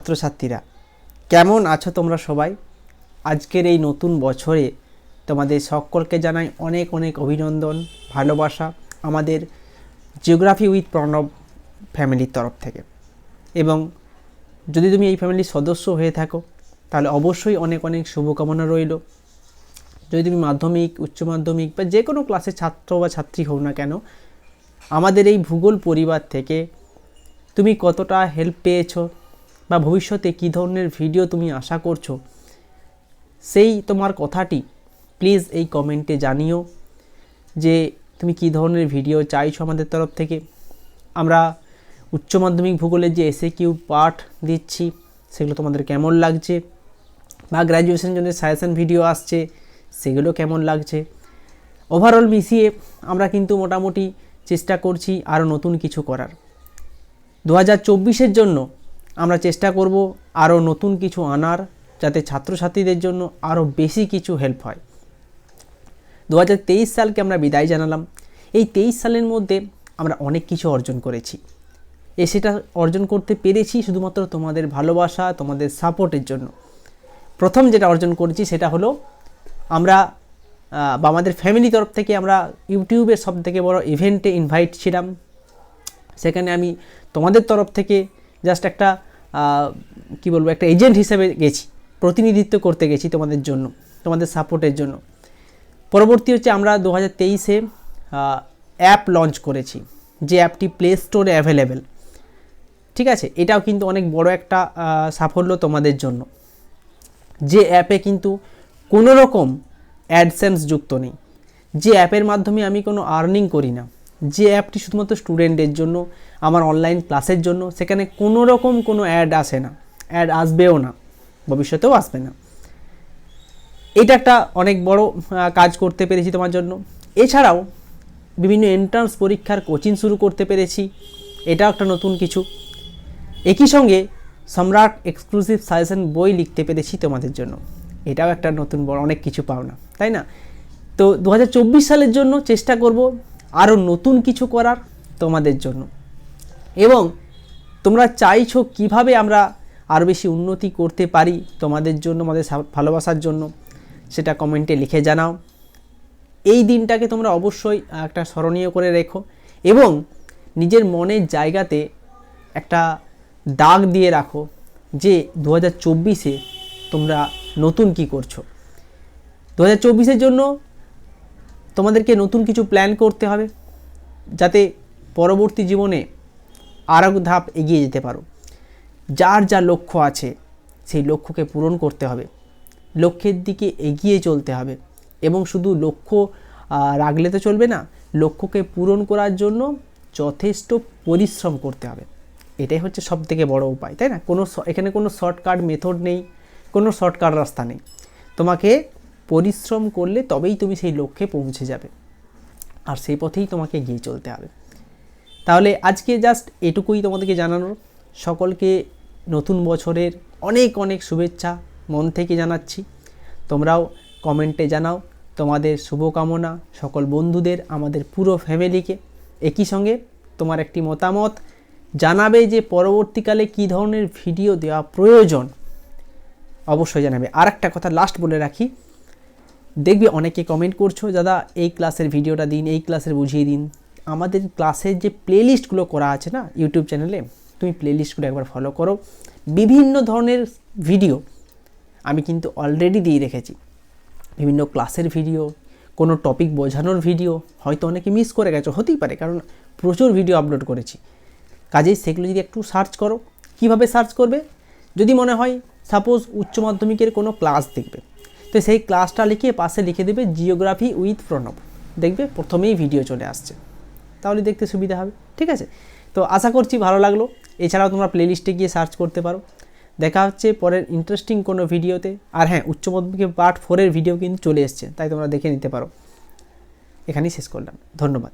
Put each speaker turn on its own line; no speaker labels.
ছাত্রছাত্রীরা, কেমন আছো তোমরা সবাই? আজকের এই নতুন বছরে তোমাদের সকলকে জানাই অনেক অনেক অভিনন্দন, ভালোবাসা আমাদের জিওগ্রাফি উইথ প্রণব ফ্যামিলির তরফ থেকে। এবং যদি তুমি এই ফ্যামিলির সদস্য হয়ে থাকো, তাহলে অবশ্যই অনেক অনেক শুভকামনা রইল। যদি তুমি মাধ্যমিক, উচ্চ মাধ্যমিক বা যে কোনো ক্লাসের ছাত্র বা ছাত্রী হও না কেন, আমাদের এই ভূগোল পরিবার থেকে তুমি কতটা হেল্প পেয়েছ বা ভবিষ্যতে কী ধরনের ভিডিও তুমি আশা করছ, সেই তোমার কথাটি প্লিজ এই কমেন্টে জানিও যে তুমি কী ধরনের ভিডিও চাইছো আমাদের তরফ থেকে। আমরা উচ্চ মাধ্যমিক ভূগোলের যে এসে কিউ পার্ট দিচ্ছি, সেগুলো তোমাদের কেমন লাগছে বা গ্র্যাজুয়েশনের জন্য সাজেশন ভিডিও আসছে, সেগুলো কেমন লাগছে। ওভারঅল মিশিয়ে আমরা কিন্তু মোটামুটি চেষ্টা করছি আরও নতুন কিছু করার। দু হাজার চব্বিশের জন্য আমরা চেষ্টা করব আরও নতুন কিছু আনার যাতে ছাত্রছাত্রীদের জন্য আরও বেশি কিছু হেল্প হয়। দু হাজার তেইশ সালকে আমরা বিদায় জানালাম। এই তেইশ সালের মধ্যে আমরা অনেক কিছু অর্জন করেছি। এ সেটা অর্জন করতে পেরেছি শুধুমাত্র তোমাদের ভালোবাসা, তোমাদের সাপোর্টের জন্য। প্রথম যেটা অর্জন করেছি সেটা হলো আমরা বা আমাদের ফ্যামিলি তরফ থেকে আমরা ইউটিউবের সব থেকে বড় ইভেন্টে ইনভাইট ছিলাম। সেখানে আমি তোমাদের তরফ থেকে জাস্ট একটা কি বলব, একটা এজেন্ট হিসেবে গেছি, প্রতিনিধিত্ব করতে গেছি তোমাদের জন্য, তোমাদের সাপোর্টের জন্য। পরবর্তী হচ্ছে আমরা দু হাজার তেইশে অ্যাপ লঞ্চ করেছি, যে অ্যাপটি প্লে স্টোরে অ্যাভেলেবেল ঠিক আছে? এটাও কিন্তু অনেক বড় একটা সাফল্য তোমাদের জন্য। যে অ্যাপে কিন্তু কোনো রকম অ্যাডসেন্স যুক্ত নেই। যে অ্যাপের মাধ্যমে আমি কোনো আর্নিং করি না। যে অ্যাপটি শুধুমাত্র স্টুডেন্টদের জন্য, আমার অনলাইন ক্লাসের জন্য, সেখানে কোনো রকম কোনো অ্যাড আসে না। অ্যাড আসবেও না। ভবিষ্যতেও আসবে না। এটা একটা অনেক বড় কাজ করতে পেরেছি তোমার জন্য। এছাড়াও বিভিন্ন এন্ট্রান্স পরীক্ষার কোচিং শুরু করতে পেরেছি। এটাও একটা নতুন কিছু। একই সঙ্গে সম্রাট এক্সক্লুসিভ সাজেশন বই লিখতে পেরেছি তোমাদের জন্য। এটাও একটা নতুন বড়, অনেক কিছু পাওনা তাই না? তো দু হাজার চব্বিশ সালের জন্য চেষ্টা করব আরও নতুন কিছু করার তোমাদের জন্য। এবং তোমরা চাইছো কীভাবে আমরা আরও বেশি উন্নতি করতে পারি তোমাদের জন্য আমাদের ভালোবাসার জন্য, সেটা কমেন্টে লিখে জানাও। এই দিনটাকে তোমরা অবশ্যই একটা স্মরণীয় করে রেখো এবং নিজের মনের জায়গাতে একটা দাগ দিয়ে রাখো যে দু হাজার তোমরা নতুন কি করছ। দু হাজার জন্য তোমাদেরকে নতুন কিছু প্ল্যান করতে হবে যাতে পরবর্তী জীবনে আর এক ধাপ এগিয়ে যেতে পারো। যার যা লক্ষ্য আছে, সেই লক্ষ্যকে পূরণ করতে হবে। লক্ষ্যের দিকে এগিয়ে চলতে হবে এবং শুধু লক্ষ্য রাখলে তো চলবে না, লক্ষ্যকে পূরণ করার জন্য যথেষ্ট পরিশ্রম করতে হবে। এটাই হচ্ছে সব থেকে বড় উপায়, তাই না? কোনো এখানে কোনো শর্টকাট মেথড নেই, কোনো শর্টকাট রাস্তা নেই। তোমাকে পরিশ্রম করলে তবেই তুমি সেই লক্ষ্যে পৌঁছে যাবে। আর সেই পথেই তোমাকে এগিয়ে চলতে হবে। তাহলে আজকে জাস্ট এটুকুই তোমাদেরকে জানানোর। সকলকে নতুন বছরের অনেক অনেক শুভেচ্ছা মন থেকে জানাচ্ছি। তোমরাও কমেন্টে জানাও তোমাদের শুভকামনা সকল বন্ধুদের, আমাদের পুরো ফ্যামিলিকে। একই সঙ্গে তোমার একটি মতামত জানাবে যে পরবর্তীকালে কী ধরনের ভিডিও দেওয়া প্রয়োজন। অবশ্যই জানাবে। আর একটা কথা লাস্ট বলে রাখি দেখবে অনেকে কমেন্ট করছ, দাদা, এই ক্লাসের ভিডিওটা দিন, এই ক্লাসের বুঝিয়ে দিন। আমাদের ক্লাসের যে প্লেলিস্টগুলো করা আছে না ইউটিউব চ্যানেলে তুমি প্লেলিস্টগুলো একবার ফলো করো। বিভিন্ন ধরনের ভিডিও আমি কিন্তু অলরেডি দিয়ে রেখেছি। বিভিন্ন ক্লাসের ভিডিও কোনো টপিক বোঝানোর ভিডিও হয়তো অনেকে মিস করে গেছো, হতেই পারে, কারণ প্রচুর ভিডিও আপলোড করেছি। কাজেই সেগুলো যদি একটু সার্চ করো, কীভাবে সার্চ করবে? যদি মনে হয় সাপোজ উচ্চ মাধ্যমিকের কোনো ক্লাস দেখবে তো সেই ক্লাসটা লিখে পাশে লিখে দেবে জিওগ্রাফি উইথ প্রণব। দেখবে প্রথমেই ভিডিও চলে আসছে। তাহলে দেখতে সুবিধা হবে, ঠিক আছে? তো আশা করছি ভালো লাগল। এছাড়াও তোমরা প্লেলিস্টে গিয়ে সার্চ করতে পারো। দেখা হচ্ছে পরের ইন্টারেস্টিং কোনো ভিডিওতে আর হ্যাঁ উচ্চ মাধ্যমিকের পার্ট ফোরের ভিডিও কিন্তু চলে এসছে, তাই তোমরা দেখে নিতে পারো। এখানেই শেষ করলাম। ধন্যবাদ।